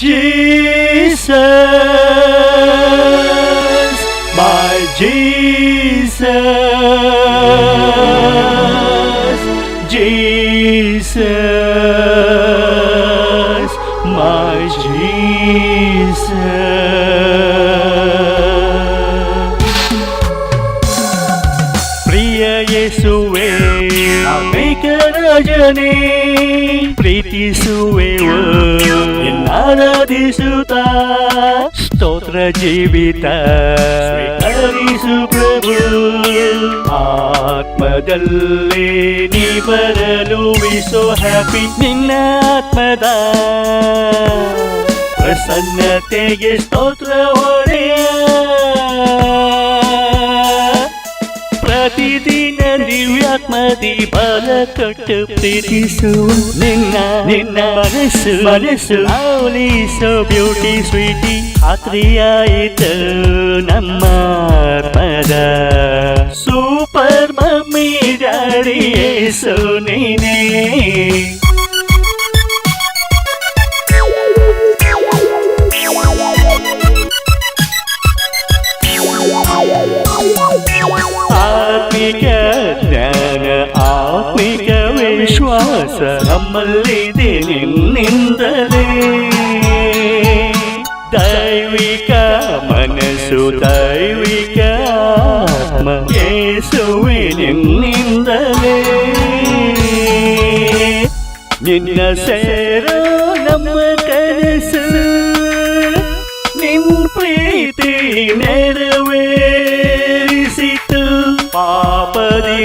Jesus, my Jesus, Jesus, my Jesus. ರಾಜನೇ ಪ್ರೀತಿಸುವೆವು. ಆರಾಧಿಸುತ್ತ ಸ್ತೋತ್ರ ಜೀವಿತ. ಸ್ವೀಕರಿಸು ಪ್ರಭು, ಆತ್ಮದಲ್ಲಿ ನೀ ಬರಲು ವಿಸೋ ಹ್ಯಾಪಿ ನಿನ್ನ ಆತ್ಮದ ಪ್ರಸನ್ನತೆಗೆ ಸ್ತೋತ್ರ ಹೊಡೆಯ ದಿವ್ಯಾತ್ಮದಿ ಬಲ ಕಟ್ಟು ಪ್ರೀತಿಸು ನಿನ್ನ ನಿನ್ನ ಮನಸ್ಸು ಮನಸ್ಸು ಅವಲಿಸೋ ಬ್ಯೂಟಿ ಸ್ವೀಟಿ ಖಾತ್ರಿಯಾಯಿತು ನಮ್ಮ ಪದ ಸೂಪರ್ ಮಮ್ಮಿ ಡ್ಯಾಡಿ ಏಸು ನೀನೇ ವಿಶ್ವಾಸ ನಮ್ಮಲ್ಲಿದೆ ನಿನ್ನಿಂದಲೇ ದೈವಿಕ ಮನಸ್ಸು ದೈವಿಕ ಆತ್ಮ ಯೇಸುವೆ ನಿನ್ನಿಂದಲೇ ನಿನ್ನ ಸೇರೋ ನಮ್ಮ ಕನಸು ನಿನ್ ಪ್ರೀತಿ ನೆರವೇರಿಸಿತು ಪಾಪದಿ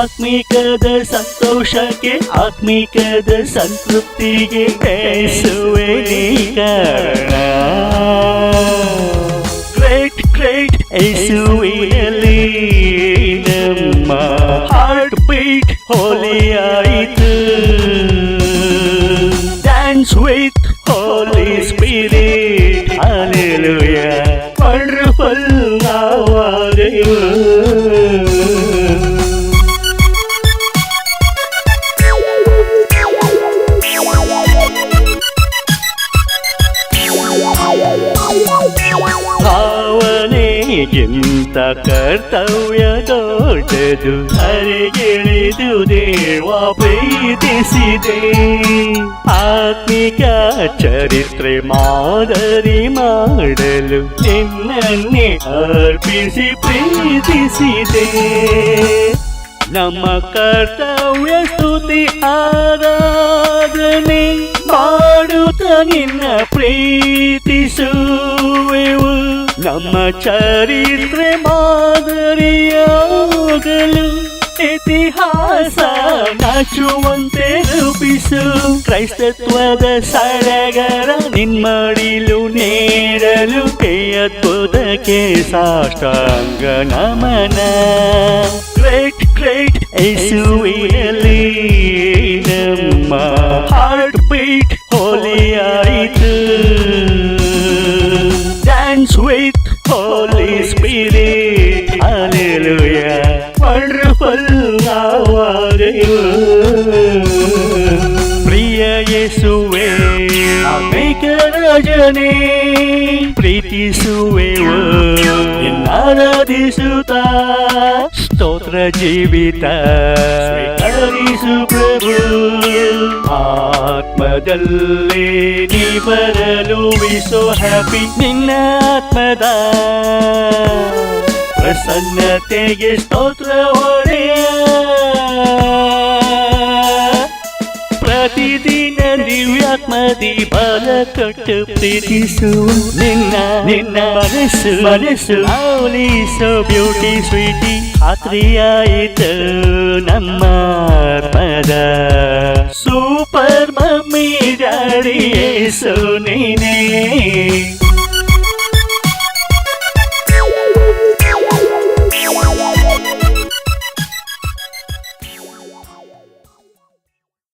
ಆತ್ಮಿಕದ ಸಂತೋಷಕ್ಕೆ ಆತ್ಮಿಕದ ಸಂತೃಪ್ತಿಗೆ ಬೇಸುವೆ ನೀ ಕಾರಣ ಗ್ರೇಟ್ ಗ್ರೇಟ್ ಯೇಸುವಿನಲ್ಲಿ ನಮ್ಮ heart beat ಹೋಲಿಯಾಯಿತು dance with holy spirit hallelujah wonderful ನಾವಾದೆವು ಭಾವನೆಗಿಂತ ಕರ್ತವ್ಯ ದೊಡ್ಡದು? ಹರಿಗಿಳಿದು ದೇವ ಪ್ರೀತಿಸಿದೆ. ಆತ್ಮಿಕ ಚರಿತ್ರೆ ಮಾದರಿ ಮಾಡಲು ನಿನ್ನನ್ನೇ ಅರ್ಪಿಸಿ ಪ್ರೀತಿಸಿದೆ. ನಮ್ಮ ಕರ್ತವ್ಯ ಸ್ತುತಿ ಆರಾಧನೆ ಮಾಡುತ್ತ ನಿನ್ನ ಪ್ರೀತಿಸುವೆವು. ನಮ್ಮ ಚರಿತ್ರೆ ಮಾದರಿಯಾಗಲು. ಇತಿಹಾಸ ನಾಚುವಂತೆ ರೂಪಿಸು. ಕ್ರೈಸ್ತತ್ವದ ಸಡಗರ ನಿನ್ಮಡಿಲು ನೀಡಲು ಕೈಯತ್ವದಕ್ಕೆ ಸಾಷ್ಟಾಂಗ ನಮನ. ಗ್ರೇಟ್ ಗ್ರೇಟ್ ಯೇಸುವಿನಲ್ಲಿ ನಮ್ಮ heart beat ಹೋಲಿಯಾಯಿತು dance with holy spirit hallelujah wonderful ನಾವಾದೆವು ಪ್ರಿಯ ಯೇಸುವೆ ಅನೇಕ ರಾಜನೇ ಪ್ರೀತಿಸುವೆವು ಆರಾಧಿಸುತ್ತ ಸ್ತೋತ್ರ ಜೀವಿತ ಸ್ವೀಕರಿಸು ಪ್ರಭು ಆತ್ಮದಲ್ಲಿ ನೀ ಬರಲು ವಿಸೋ ಹ್ಯಾಪಿ ನಿನ್ನ ಆತ್ಮದ ಪ್ರಸನ್ನತೆಗೆ ಸ್ತೋತ್ರ ಹೊಡೆಯ ಪ್ರತಿದಿನ ದಿವ್ಯಾತ್ಮದಿ ಬಲ ಕಟ್ಟು ಪ್ರೀತಿಸು. ನಿನ್ನ ನಿನ್ನ ಮನಸ್ಸು ಮನಸ್ಸು ಅವಲಿಸೋ ಬ್ಯೂಟಿ ಸ್ವೀಟಿ ಖಾತ್ರಿಯಾಯಿತು ನಮ್ಮ ಪದ ಸೂಪರ್ తోడి ఏసు